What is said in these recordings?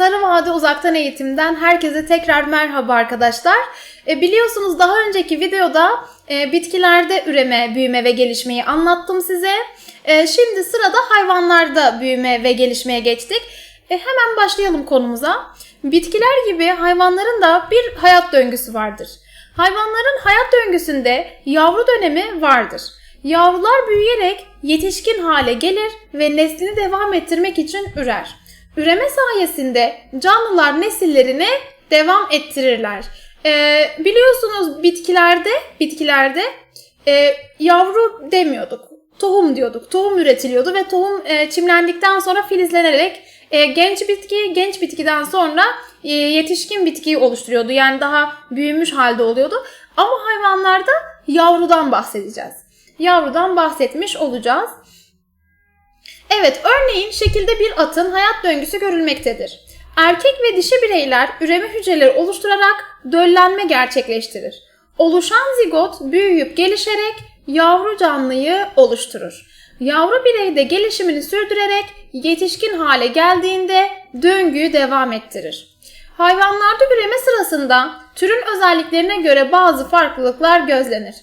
Sarı Vade Uzaktan Eğitim'den herkese tekrar merhaba arkadaşlar. E, biliyorsunuz daha önceki videoda e, bitkilerde üreme, büyüme ve gelişmeyi anlattım size. E, şimdi sırada hayvanlarda büyüme ve gelişmeye geçtik. E, hemen başlayalım konumuza. Bitkiler gibi hayvanların da bir hayat döngüsü vardır. Hayvanların hayat döngüsünde yavru dönemi vardır. Yavrular büyüyerek yetişkin hale gelir ve neslini devam ettirmek için ürer. Üreme sayesinde canlılar nesillerini devam ettirirler. Ee, biliyorsunuz bitkilerde bitkilerde e, yavru demiyorduk. Tohum diyorduk. Tohum üretiliyordu ve tohum e, çimlendikten sonra filizlenerek e, genç bitki, genç bitkiden sonra e, yetişkin bitkiyi oluşturuyordu. Yani daha büyümüş halde oluyordu. Ama hayvanlarda yavrudan bahsedeceğiz. Yavrudan bahsetmiş olacağız. Evet, örneğin şekilde bir atın hayat döngüsü görülmektedir. Erkek ve dişi bireyler üreme hücreleri oluşturarak döllenme gerçekleştirir. Oluşan zigot büyüyüp gelişerek yavru canlıyı oluşturur. Yavru birey de gelişimini sürdürerek yetişkin hale geldiğinde döngüyü devam ettirir. Hayvanlarda üreme sırasında türün özelliklerine göre bazı farklılıklar gözlenir.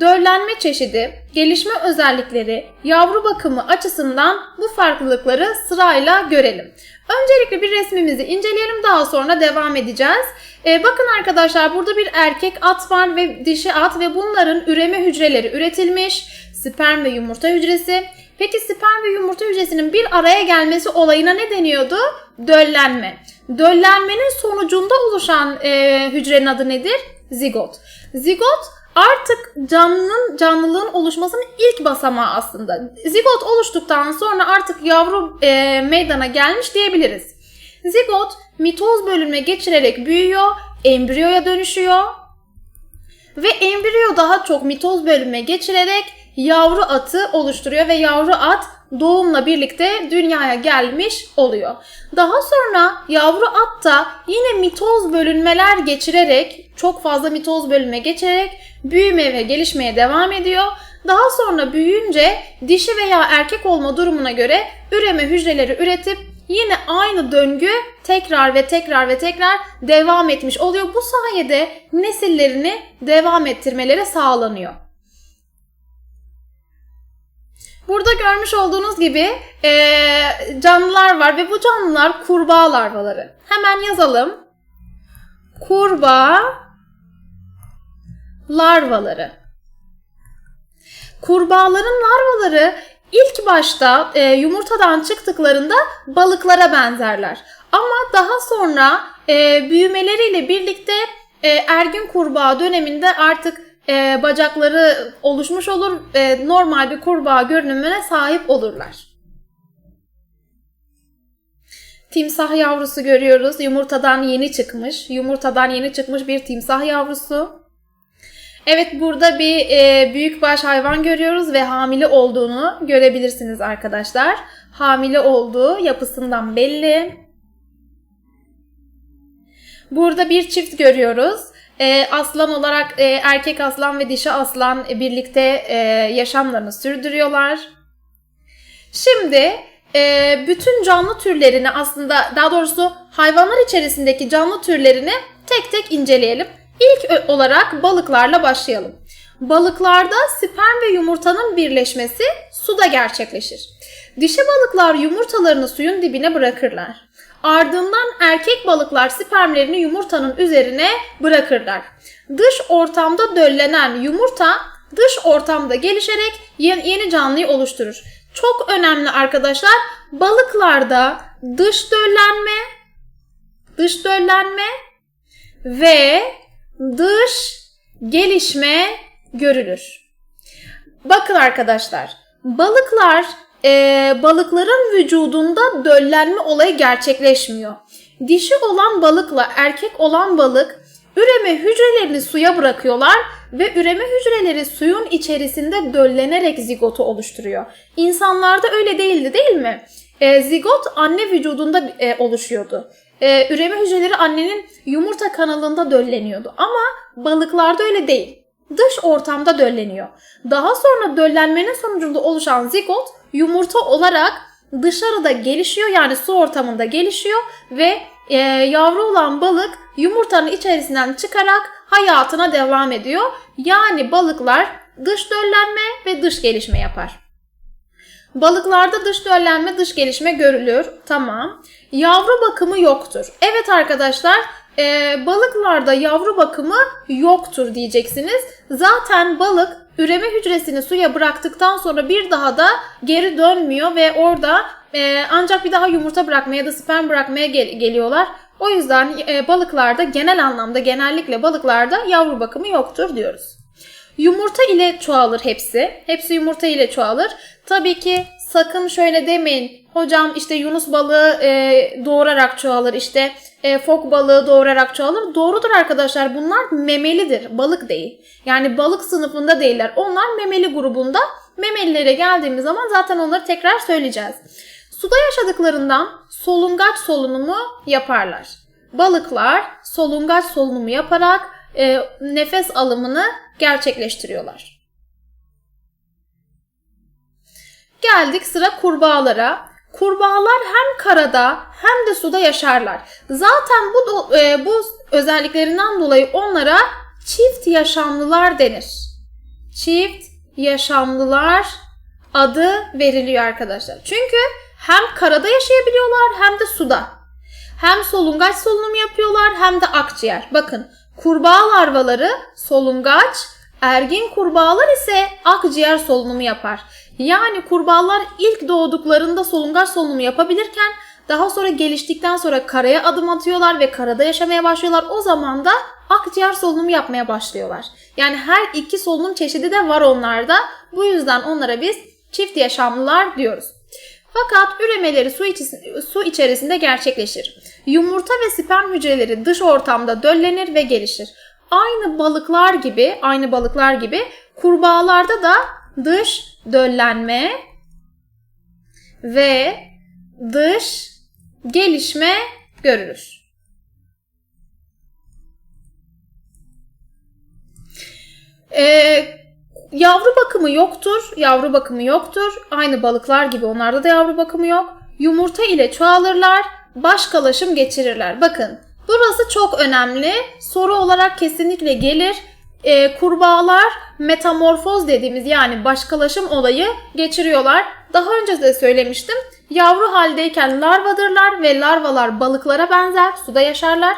Döllenme çeşidi, gelişme özellikleri, yavru bakımı açısından bu farklılıkları sırayla görelim. Öncelikle bir resmimizi inceleyelim daha sonra devam edeceğiz. Ee, bakın arkadaşlar burada bir erkek at var ve dişi at ve bunların üreme hücreleri üretilmiş. Sperm ve yumurta hücresi. Peki sperm ve yumurta hücresinin bir araya gelmesi olayına ne deniyordu? Döllenme. Döllenmenin sonucunda oluşan e, hücrenin adı nedir? Zigot. Zigot artık canlının canlılığın oluşmasının ilk basamağı aslında. Zigot oluştuktan sonra artık yavru e, meydana gelmiş diyebiliriz. Zigot mitoz bölünme geçirerek büyüyor, embriyoya dönüşüyor ve embriyo daha çok mitoz bölünme geçirerek yavru atı oluşturuyor ve yavru at doğumla birlikte dünyaya gelmiş oluyor. Daha sonra yavru at da yine mitoz bölünmeler geçirerek çok fazla mitoz bölünme geçirerek büyüme ve gelişmeye devam ediyor. Daha sonra büyüyünce dişi veya erkek olma durumuna göre üreme hücreleri üretip yine aynı döngü tekrar ve tekrar ve tekrar devam etmiş oluyor. Bu sayede nesillerini devam ettirmeleri sağlanıyor. Burada görmüş olduğunuz gibi e, canlılar var ve bu canlılar kurbağa larvaları. Hemen yazalım. Kurbağa larvaları. Kurbağaların larvaları ilk başta e, yumurtadan çıktıklarında balıklara benzerler. Ama daha sonra e, büyümeleriyle birlikte e, ergin kurbağa döneminde artık e, bacakları oluşmuş olur, e, normal bir kurbağa görünümüne sahip olurlar. Timsah yavrusu görüyoruz. Yumurtadan yeni çıkmış. Yumurtadan yeni çıkmış bir timsah yavrusu. Evet burada bir e, büyükbaş hayvan görüyoruz ve hamile olduğunu görebilirsiniz arkadaşlar. Hamile olduğu yapısından belli. Burada bir çift görüyoruz. E, aslan olarak e, erkek aslan ve dişi aslan e, birlikte e, yaşamlarını sürdürüyorlar. Şimdi e, bütün canlı türlerini aslında daha doğrusu hayvanlar içerisindeki canlı türlerini tek tek inceleyelim. İlk olarak balıklarla başlayalım. Balıklarda sperm ve yumurtanın birleşmesi suda gerçekleşir. Dişi balıklar yumurtalarını suyun dibine bırakırlar. Ardından erkek balıklar spermlerini yumurtanın üzerine bırakırlar. Dış ortamda döllenen yumurta dış ortamda gelişerek yeni canlıyı oluşturur. Çok önemli arkadaşlar balıklarda dış döllenme, dış döllenme ve dış gelişme görülür. Bakın arkadaşlar balıklar e, balıkların vücudunda döllenme olayı gerçekleşmiyor. Dişi olan balıkla erkek olan balık üreme hücrelerini suya bırakıyorlar ve üreme hücreleri suyun içerisinde döllenerek zigotu oluşturuyor. İnsanlarda öyle değildi değil mi? E, zigot anne vücudunda e, oluşuyordu. E, üreme hücreleri annenin yumurta kanalında dölleniyordu ama balıklarda öyle değil. Dış ortamda dölleniyor. Daha sonra döllenmenin sonucunda oluşan zigot yumurta olarak dışarıda gelişiyor yani su ortamında gelişiyor ve e, yavru olan balık yumurtanın içerisinden çıkarak hayatına devam ediyor. Yani balıklar dış döllenme ve dış gelişme yapar. Balıklarda dış döllenme, dış gelişme görülür. Tamam. Yavru bakımı yoktur. Evet arkadaşlar, e, balıklarda yavru bakımı yoktur diyeceksiniz. Zaten balık üreme hücresini suya bıraktıktan sonra bir daha da geri dönmüyor ve orada e, ancak bir daha yumurta bırakmaya ya da sperm bırakmaya gel- geliyorlar. O yüzden e, balıklarda genel anlamda genellikle balıklarda yavru bakımı yoktur diyoruz. Yumurta ile çoğalır hepsi. Hepsi yumurta ile çoğalır. Tabii ki sakın şöyle demeyin. Hocam işte yunus balığı e, doğurarak çoğalır. işte e, fok balığı doğurarak çoğalır. Doğrudur arkadaşlar. Bunlar memelidir. Balık değil. Yani balık sınıfında değiller. Onlar memeli grubunda. Memelilere geldiğimiz zaman zaten onları tekrar söyleyeceğiz. Suda yaşadıklarından solungaç solunumu yaparlar. Balıklar solungaç solunumu yaparak e, nefes alımını gerçekleştiriyorlar. Geldik sıra kurbağalara. Kurbağalar hem karada hem de suda yaşarlar. Zaten bu e, bu özelliklerinden dolayı onlara çift yaşamlılar denir. Çift yaşamlılar adı veriliyor arkadaşlar. Çünkü hem karada yaşayabiliyorlar hem de suda. Hem solungaç solunumu yapıyorlar hem de akciğer. Bakın kurbağa larvaları solungaç, ergin kurbağalar ise akciğer solunumu yapar. Yani kurbağalar ilk doğduklarında solungaç solunumu yapabilirken daha sonra geliştikten sonra karaya adım atıyorlar ve karada yaşamaya başlıyorlar. O zaman da akciğer solunumu yapmaya başlıyorlar. Yani her iki solunum çeşidi de var onlarda. Bu yüzden onlara biz çift yaşamlılar diyoruz. Fakat üremeleri su, içi- su içerisinde gerçekleşir. Yumurta ve sperm hücreleri dış ortamda döllenir ve gelişir. Aynı balıklar gibi, aynı balıklar gibi kurbağalarda da dış döllenme ve dış gelişme görülür. Ee, yavru bakımı yoktur. Yavru bakımı yoktur. Aynı balıklar gibi onlarda da yavru bakımı yok. Yumurta ile çoğalırlar. Başkalaşım geçirirler. Bakın burası çok önemli. Soru olarak kesinlikle gelir. Ee, kurbağalar metamorfoz dediğimiz yani başkalaşım olayı geçiriyorlar. Daha önce de söylemiştim. Yavru haldeyken larvadırlar ve larvalar balıklara benzer, suda yaşarlar.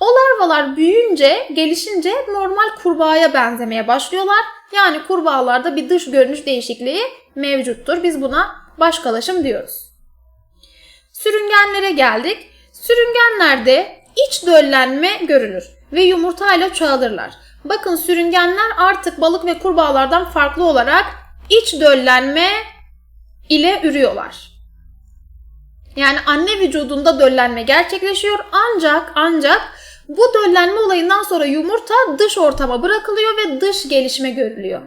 O larvalar büyüyünce, gelişince normal kurbağaya benzemeye başlıyorlar. Yani kurbağalarda bir dış görünüş değişikliği mevcuttur. Biz buna başkalaşım diyoruz. Sürüngenlere geldik. Sürüngenlerde iç döllenme görülür ve yumurtayla çoğalırlar. Bakın sürüngenler artık balık ve kurbağalardan farklı olarak iç döllenme ile ürüyorlar. Yani anne vücudunda döllenme gerçekleşiyor ancak ancak bu döllenme olayından sonra yumurta dış ortama bırakılıyor ve dış gelişme görülüyor.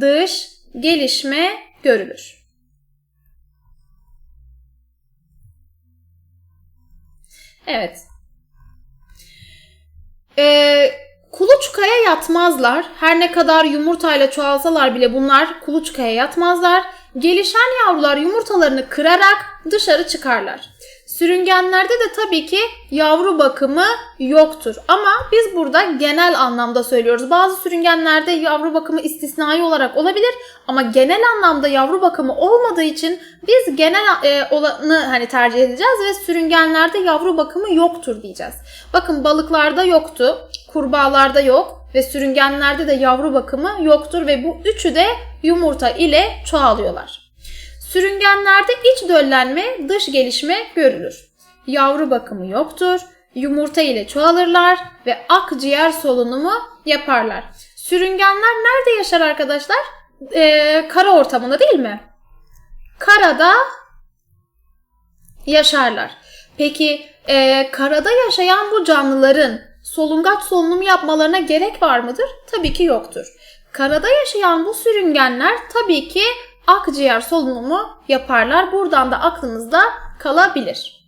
Dış gelişme görülür. Evet. Ee, kuluçkaya yatmazlar. Her ne kadar yumurtayla çoğalsalar bile bunlar kuluçkaya yatmazlar. Gelişen yavrular yumurtalarını kırarak dışarı çıkarlar. Sürüngenlerde de tabii ki yavru bakımı yoktur. Ama biz burada genel anlamda söylüyoruz. Bazı sürüngenlerde yavru bakımı istisnai olarak olabilir ama genel anlamda yavru bakımı olmadığı için biz genel e, olanı hani tercih edeceğiz ve sürüngenlerde yavru bakımı yoktur diyeceğiz. Bakın balıklarda yoktu, kurbağalarda yok ve sürüngenlerde de yavru bakımı yoktur ve bu üçü de yumurta ile çoğalıyorlar. Sürüngenlerde iç döllenme, dış gelişme görülür. Yavru bakımı yoktur. Yumurta ile çoğalırlar ve akciğer solunumu yaparlar. Sürüngenler nerede yaşar arkadaşlar? Ee, kara ortamında değil mi? Karada yaşarlar. Peki e, karada yaşayan bu canlıların solungaç solunumu yapmalarına gerek var mıdır? Tabii ki yoktur. Karada yaşayan bu sürüngenler tabii ki akciğer solunumu yaparlar. Buradan da aklınızda kalabilir.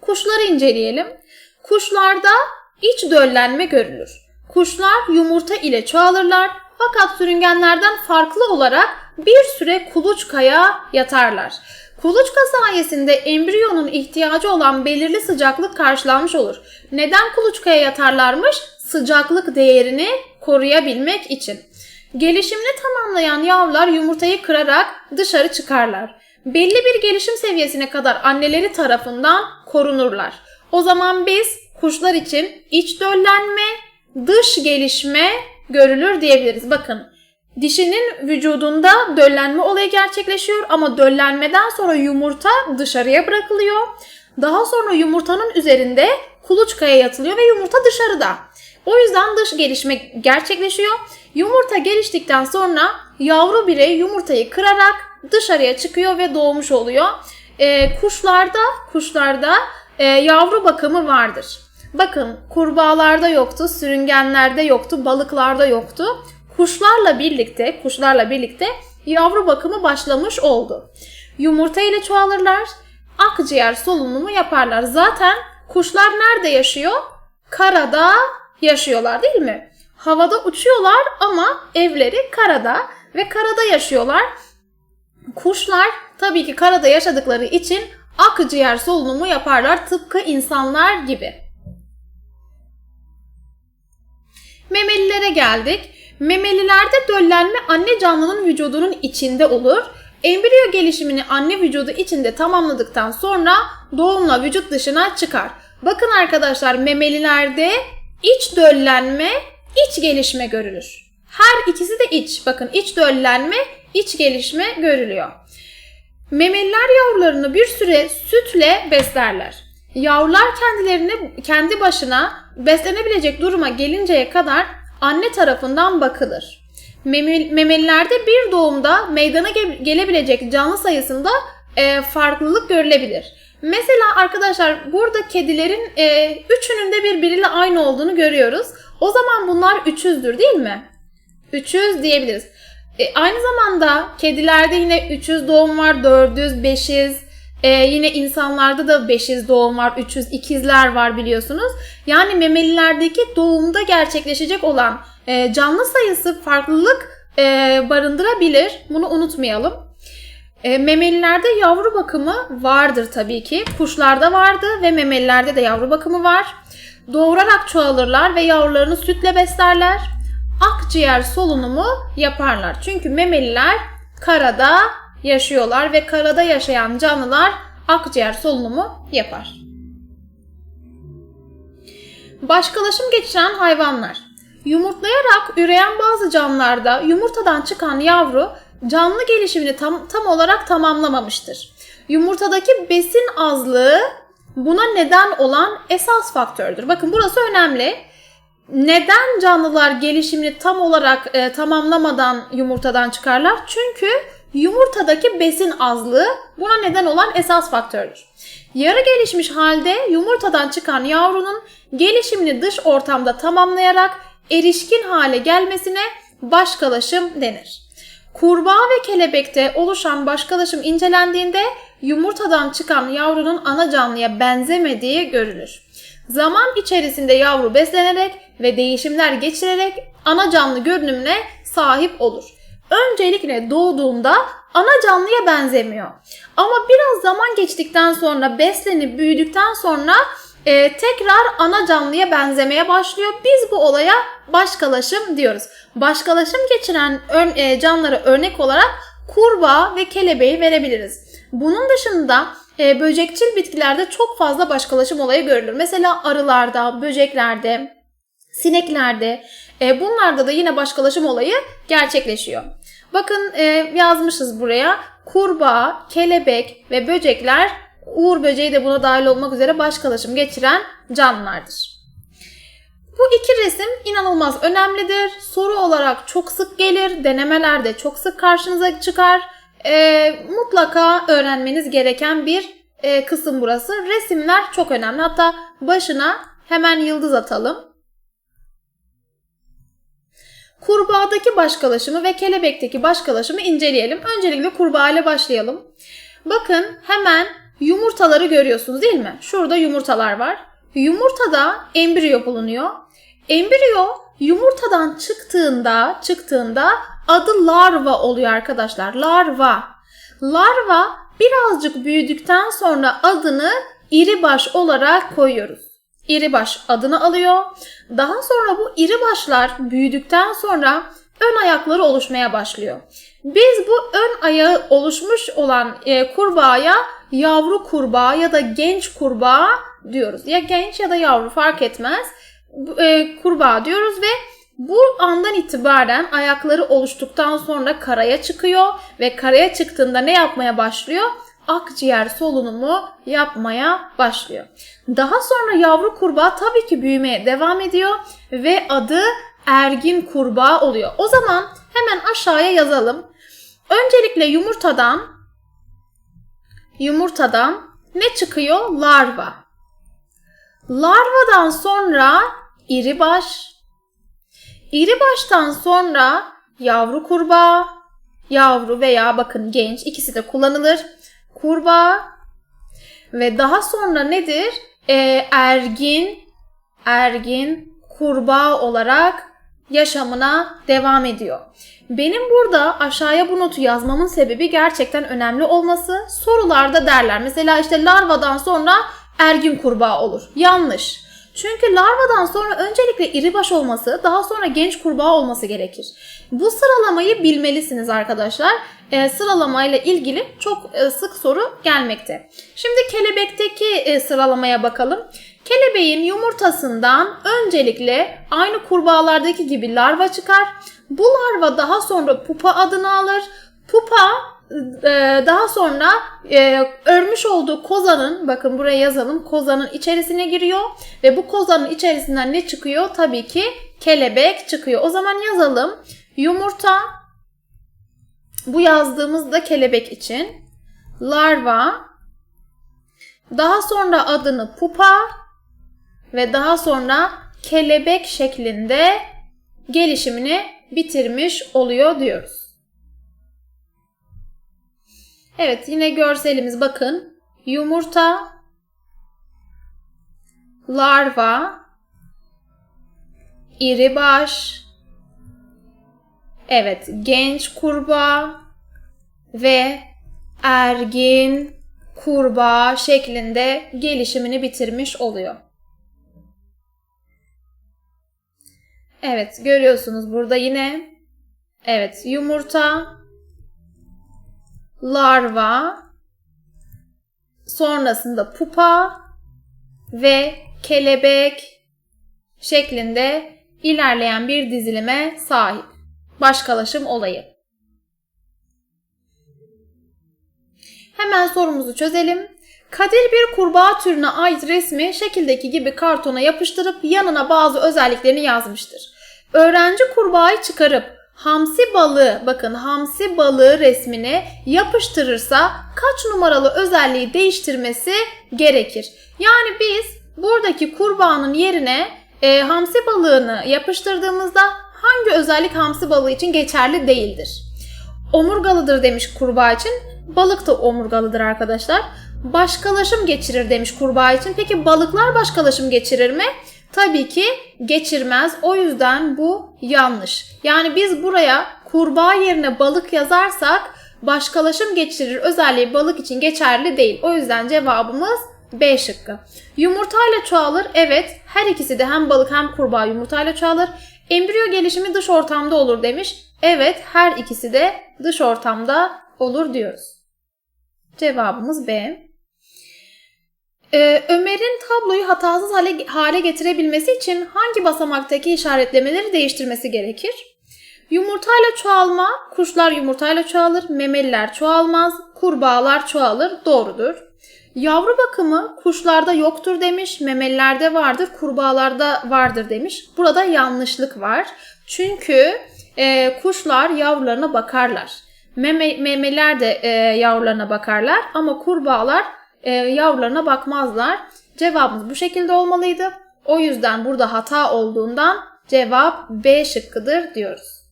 Kuşları inceleyelim. Kuşlarda iç döllenme görülür. Kuşlar yumurta ile çoğalırlar fakat sürüngenlerden farklı olarak bir süre kuluçkaya yatarlar. Kuluçka sayesinde embriyonun ihtiyacı olan belirli sıcaklık karşılanmış olur. Neden kuluçkaya yatarlarmış? Sıcaklık değerini koruyabilmek için. Gelişimini tamamlayan yavrular yumurtayı kırarak dışarı çıkarlar. Belli bir gelişim seviyesine kadar anneleri tarafından korunurlar. O zaman biz kuşlar için iç döllenme, dış gelişme görülür diyebiliriz. Bakın dişinin vücudunda döllenme olayı gerçekleşiyor ama döllenmeden sonra yumurta dışarıya bırakılıyor. Daha sonra yumurtanın üzerinde kuluçkaya yatılıyor ve yumurta dışarıda. O yüzden dış gelişme gerçekleşiyor. Yumurta geliştikten sonra yavru birey yumurtayı kırarak dışarıya çıkıyor ve doğmuş oluyor. Ee, kuşlarda kuşlarda e, yavru bakımı vardır. Bakın kurbağalarda yoktu, sürüngenlerde yoktu, balıklarda yoktu. Kuşlarla birlikte, kuşlarla birlikte yavru bakımı başlamış oldu. Yumurta ile çoğalırlar, akciğer solunumu yaparlar. Zaten kuşlar nerede yaşıyor? Karada yaşıyorlar değil mi? Havada uçuyorlar ama evleri karada ve karada yaşıyorlar. Kuşlar tabii ki karada yaşadıkları için akciğer solunumu yaparlar tıpkı insanlar gibi. Memelilere geldik. Memelilerde döllenme anne canlının vücudunun içinde olur. Embriyo gelişimini anne vücudu içinde tamamladıktan sonra doğumla vücut dışına çıkar. Bakın arkadaşlar memelilerde iç döllenme, iç gelişme görülür. Her ikisi de iç. Bakın iç döllenme, iç gelişme görülüyor. Memeliler yavrularını bir süre sütle beslerler. Yavrular kendilerini kendi başına beslenebilecek duruma gelinceye kadar anne tarafından bakılır. Memelilerde bir doğumda meydana gelebilecek canlı sayısında e, farklılık görülebilir. Mesela arkadaşlar burada kedilerin e, üçünün de birbiriyle aynı olduğunu görüyoruz. O zaman bunlar üçüzdür değil mi? Üçüz diyebiliriz. E, aynı zamanda kedilerde yine 300 doğum var, 400, 500. E, yine insanlarda da 500 doğum var, 300 ikizler var biliyorsunuz. Yani memelilerdeki doğumda gerçekleşecek olan e, canlı sayısı farklılık e, barındırabilir. Bunu unutmayalım. E, memelilerde yavru bakımı vardır tabii ki. Kuşlarda vardı ve memelilerde de yavru bakımı var. Doğurarak çoğalırlar ve yavrularını sütle beslerler akciğer solunumu yaparlar. Çünkü memeliler karada yaşıyorlar ve karada yaşayan canlılar akciğer solunumu yapar. Başkalaşım geçiren hayvanlar. Yumurtlayarak üreyen bazı canlılarda yumurtadan çıkan yavru canlı gelişimini tam, tam olarak tamamlamamıştır. Yumurtadaki besin azlığı buna neden olan esas faktördür. Bakın burası önemli neden canlılar gelişimini tam olarak e, tamamlamadan yumurtadan çıkarlar? Çünkü yumurtadaki besin azlığı buna neden olan esas faktördür. Yarı gelişmiş halde yumurtadan çıkan yavrunun gelişimini dış ortamda tamamlayarak erişkin hale gelmesine başkalaşım denir. Kurbağa ve kelebekte oluşan başkalaşım incelendiğinde yumurtadan çıkan yavrunun ana canlıya benzemediği görülür. Zaman içerisinde yavru beslenerek ve değişimler geçirerek ana canlı görünümüne sahip olur. Öncelikle doğduğunda ana canlıya benzemiyor. Ama biraz zaman geçtikten sonra beslenip büyüdükten sonra e, tekrar ana canlıya benzemeye başlıyor. Biz bu olaya başkalaşım diyoruz. Başkalaşım geçiren ör, e, canlılara örnek olarak kurbağa ve kelebeği verebiliriz. Bunun dışında e, böcekçil bitkilerde çok fazla başkalaşım olayı görülür. Mesela arılarda, böceklerde, sineklerde e, bunlarda da yine başkalaşım olayı gerçekleşiyor. Bakın e, yazmışız buraya kurbağa, kelebek ve böcekler uğur böceği de buna dahil olmak üzere başkalaşım geçiren canlılardır. Bu iki resim inanılmaz önemlidir. Soru olarak çok sık gelir. Denemelerde çok sık karşınıza çıkar. E, mutlaka öğrenmeniz gereken bir e, kısım burası. Resimler çok önemli. Hatta başına hemen yıldız atalım. Kurbağadaki başkalaşımı ve kelebekteki başkalaşımı inceleyelim. Öncelikle kurbağa ile başlayalım. Bakın hemen yumurtaları görüyorsunuz değil mi? Şurada yumurtalar var. Yumurtada embriyo bulunuyor. Embriyo yumurtadan çıktığında, çıktığında adı larva oluyor arkadaşlar. Larva. Larva birazcık büyüdükten sonra adını iri baş olarak koyuyoruz. İri baş adını alıyor. Daha sonra bu iri başlar büyüdükten sonra ön ayakları oluşmaya başlıyor. Biz bu ön ayağı oluşmuş olan e, kurbağaya yavru kurbağa ya da genç kurbağa diyoruz. Ya genç ya da yavru fark etmez. E, kurbağa diyoruz ve bu andan itibaren ayakları oluştuktan sonra karaya çıkıyor ve karaya çıktığında ne yapmaya başlıyor? Akciğer solunumu yapmaya başlıyor. Daha sonra yavru kurbağa tabii ki büyümeye devam ediyor ve adı ergin kurbağa oluyor. O zaman hemen aşağıya yazalım. Öncelikle yumurtadan yumurtadan ne çıkıyor? Larva. Larvadan sonra iri baş. İri baştan sonra yavru kurbağa, yavru veya bakın genç ikisi de kullanılır. Kurbağa ve daha sonra nedir? Ee, ergin, ergin kurbağa olarak yaşamına devam ediyor. Benim burada aşağıya bu notu yazmamın sebebi gerçekten önemli olması. Sorularda derler. Mesela işte larvadan sonra ergin kurbağa olur. Yanlış. Çünkü larvadan sonra öncelikle iri baş olması, daha sonra genç kurbağa olması gerekir. Bu sıralamayı bilmelisiniz arkadaşlar. E, sıralamayla ilgili çok e, sık soru gelmekte. Şimdi kelebekteki e, sıralamaya bakalım. Kelebeğin yumurtasından öncelikle aynı kurbağalardaki gibi larva çıkar. Bu larva daha sonra pupa adını alır. Pupa e, daha sonra e, örmüş olduğu kozanın bakın buraya yazalım kozanın içerisine giriyor ve bu kozanın içerisinden ne çıkıyor? Tabii ki kelebek çıkıyor. O zaman yazalım. Yumurta bu yazdığımızda kelebek için larva daha sonra adını pupa ve daha sonra kelebek şeklinde gelişimini bitirmiş oluyor diyoruz. Evet yine görselimiz bakın. Yumurta, larva, iri baş, evet genç kurbağa ve ergin kurbağa şeklinde gelişimini bitirmiş oluyor. Evet görüyorsunuz burada yine evet yumurta, larva, sonrasında pupa ve kelebek şeklinde ilerleyen bir dizilime sahip. Başkalaşım olayı. Hemen sorumuzu çözelim. Kadir bir kurbağa türüne ait resmi şekildeki gibi kartona yapıştırıp yanına bazı özelliklerini yazmıştır. Öğrenci kurbağayı çıkarıp hamsi balığı bakın hamsi balığı resmini yapıştırırsa kaç numaralı özelliği değiştirmesi gerekir? Yani biz buradaki kurbağanın yerine e, hamsi balığını yapıştırdığımızda hangi özellik hamsi balığı için geçerli değildir? Omurgalıdır demiş kurbağa için. Balık da omurgalıdır arkadaşlar. Başkalaşım geçirir demiş kurbağa için. Peki balıklar başkalaşım geçirir mi? Tabii ki geçirmez. O yüzden bu yanlış. Yani biz buraya kurbağa yerine balık yazarsak başkalaşım geçirir özelliği balık için geçerli değil. O yüzden cevabımız B şıkkı. Yumurtayla çoğalır. Evet her ikisi de hem balık hem kurbağa yumurtayla çoğalır. Embriyo gelişimi dış ortamda olur demiş. Evet her ikisi de dış ortamda olur diyoruz. Cevabımız B. Ee, Ömer'in tabloyu hatasız hale, hale getirebilmesi için hangi basamaktaki işaretlemeleri değiştirmesi gerekir? Yumurtayla çoğalma, kuşlar yumurtayla çoğalır, memeliler çoğalmaz, kurbağalar çoğalır, doğrudur. Yavru bakımı kuşlarda yoktur demiş, memelilerde vardır, kurbağalarda vardır demiş. Burada yanlışlık var. Çünkü e, kuşlar yavrularına bakarlar. Meme, memeler de e, yavrularına bakarlar ama kurbağalar e, yavrularına bakmazlar. Cevabımız bu şekilde olmalıydı. O yüzden burada hata olduğundan cevap B şıkkıdır diyoruz.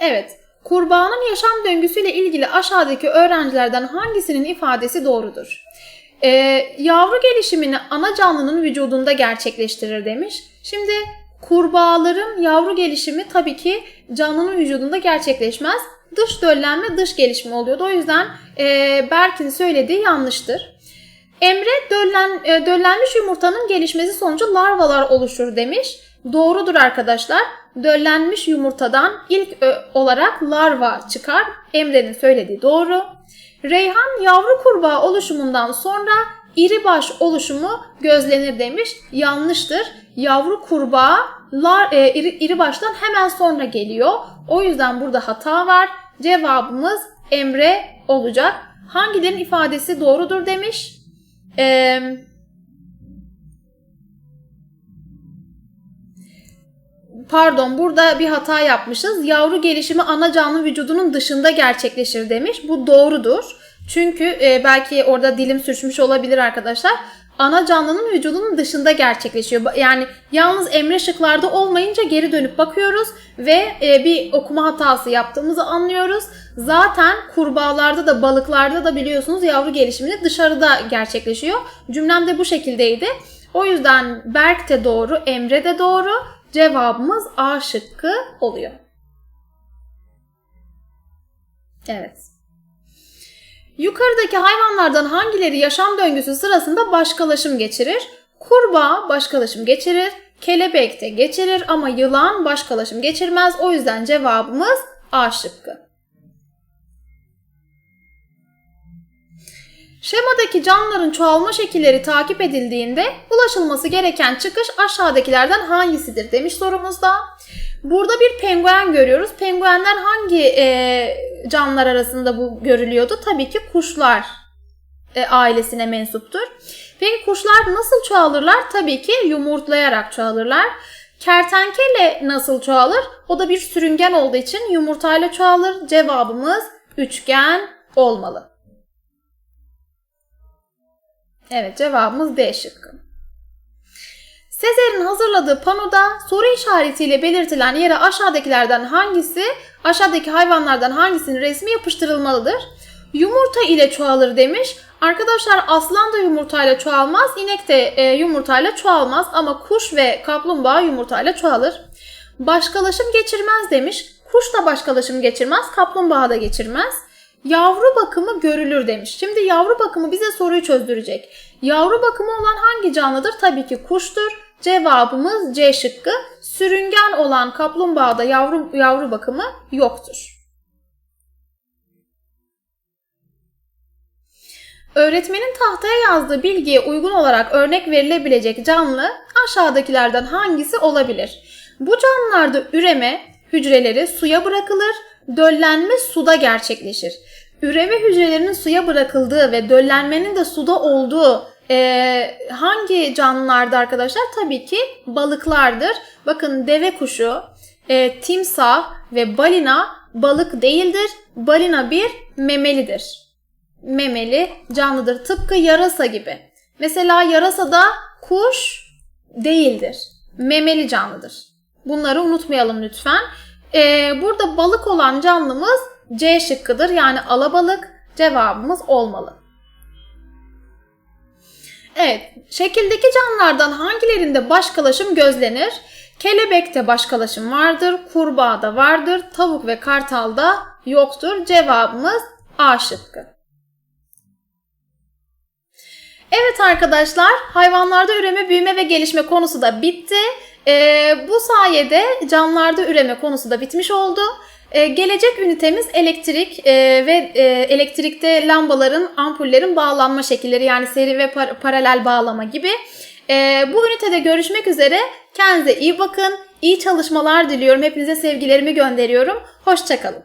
Evet, kurbağanın yaşam döngüsüyle ilgili aşağıdaki öğrencilerden hangisinin ifadesi doğrudur? Ee, yavru gelişimini ana canlının vücudunda gerçekleştirir demiş. Şimdi kurbağaların yavru gelişimi tabii ki canlının vücudunda gerçekleşmez. Dış döllenme dış gelişme oluyordu. O yüzden e, Berk'in söylediği yanlıştır. Emre döllen, e, döllenmiş yumurtanın gelişmesi sonucu larvalar oluşur demiş. Doğrudur arkadaşlar. Döllenmiş yumurtadan ilk ö, olarak larva çıkar. Emre'nin söylediği doğru. Reyhan yavru kurbağa oluşumundan sonra iri baş oluşumu gözlenir demiş. Yanlıştır. Yavru kurbağa lar, e, iri, iri baştan hemen sonra geliyor. O yüzden burada hata var. Cevabımız Emre olacak. Hangilerinin ifadesi doğrudur demiş. Eee Pardon burada bir hata yapmışız. Yavru gelişimi ana canlı vücudunun dışında gerçekleşir demiş. Bu doğrudur. Çünkü e, belki orada dilim sürçmüş olabilir arkadaşlar. Ana canlının vücudunun dışında gerçekleşiyor. Yani yalnız emre şıklarda olmayınca geri dönüp bakıyoruz ve e, bir okuma hatası yaptığımızı anlıyoruz. Zaten kurbağalarda da balıklarda da biliyorsunuz yavru gelişimini dışarıda gerçekleşiyor. Cümlem de bu şekildeydi. O yüzden Berk de doğru, Emre de doğru. Cevabımız A şıkkı oluyor. Evet. Yukarıdaki hayvanlardan hangileri yaşam döngüsü sırasında başkalaşım geçirir? Kurbağa başkalaşım geçirir, kelebek de geçirir ama yılan başkalaşım geçirmez. O yüzden cevabımız A şıkkı. Şemadaki canlıların çoğalma şekilleri takip edildiğinde ulaşılması gereken çıkış aşağıdakilerden hangisidir demiş sorumuzda. Burada bir penguen görüyoruz. Penguenler hangi e, canlılar arasında bu görülüyordu? Tabii ki kuşlar e, ailesine mensuptur. Peki kuşlar nasıl çoğalırlar? Tabii ki yumurtlayarak çoğalırlar. Kertenkele nasıl çoğalır? O da bir sürüngen olduğu için yumurtayla çoğalır. Cevabımız üçgen olmalı. Evet cevabımız D şıkkı. Sezer'in hazırladığı panoda soru işaretiyle belirtilen yere aşağıdakilerden hangisi, aşağıdaki hayvanlardan hangisinin resmi yapıştırılmalıdır? Yumurta ile çoğalır demiş. Arkadaşlar aslan da yumurtayla çoğalmaz, inek de e, yumurtayla çoğalmaz ama kuş ve kaplumbağa yumurtayla çoğalır. Başkalaşım geçirmez demiş. Kuş da başkalaşım geçirmez, kaplumbağa da geçirmez. Yavru bakımı görülür demiş. Şimdi yavru bakımı bize soruyu çözdürecek. Yavru bakımı olan hangi canlıdır? Tabii ki kuştur. Cevabımız C şıkkı. Sürüngen olan kaplumbağada yavru, yavru bakımı yoktur. Öğretmenin tahtaya yazdığı bilgiye uygun olarak örnek verilebilecek canlı aşağıdakilerden hangisi olabilir? Bu canlılarda üreme hücreleri suya bırakılır, döllenme suda gerçekleşir. Üreme hücrelerinin suya bırakıldığı ve döllenmenin de suda olduğu e, hangi canlılarda arkadaşlar? Tabii ki balıklardır. Bakın deve kuşu, e, timsah ve balina balık değildir. Balina bir memelidir. Memeli canlıdır. Tıpkı yarasa gibi. Mesela yarasa da kuş değildir. Memeli canlıdır. Bunları unutmayalım lütfen. Ee, burada balık olan canlımız C şıkkıdır. Yani alabalık cevabımız olmalı. Evet, şekildeki canlılardan hangilerinde başkalaşım gözlenir? Kelebekte başkalaşım vardır, kurbağada vardır, tavuk ve kartalda yoktur. Cevabımız A şıkkı. Evet arkadaşlar, hayvanlarda üreme, büyüme ve gelişme konusu da bitti. Ee, bu sayede canlılarda üreme konusu da bitmiş oldu. Ee, gelecek ünitemiz elektrik e, ve e, elektrikte lambaların, ampullerin bağlanma şekilleri yani seri ve par- paralel bağlama gibi. E, bu ünitede görüşmek üzere. Kendinize iyi bakın. İyi çalışmalar diliyorum. Hepinize sevgilerimi gönderiyorum. Hoşçakalın.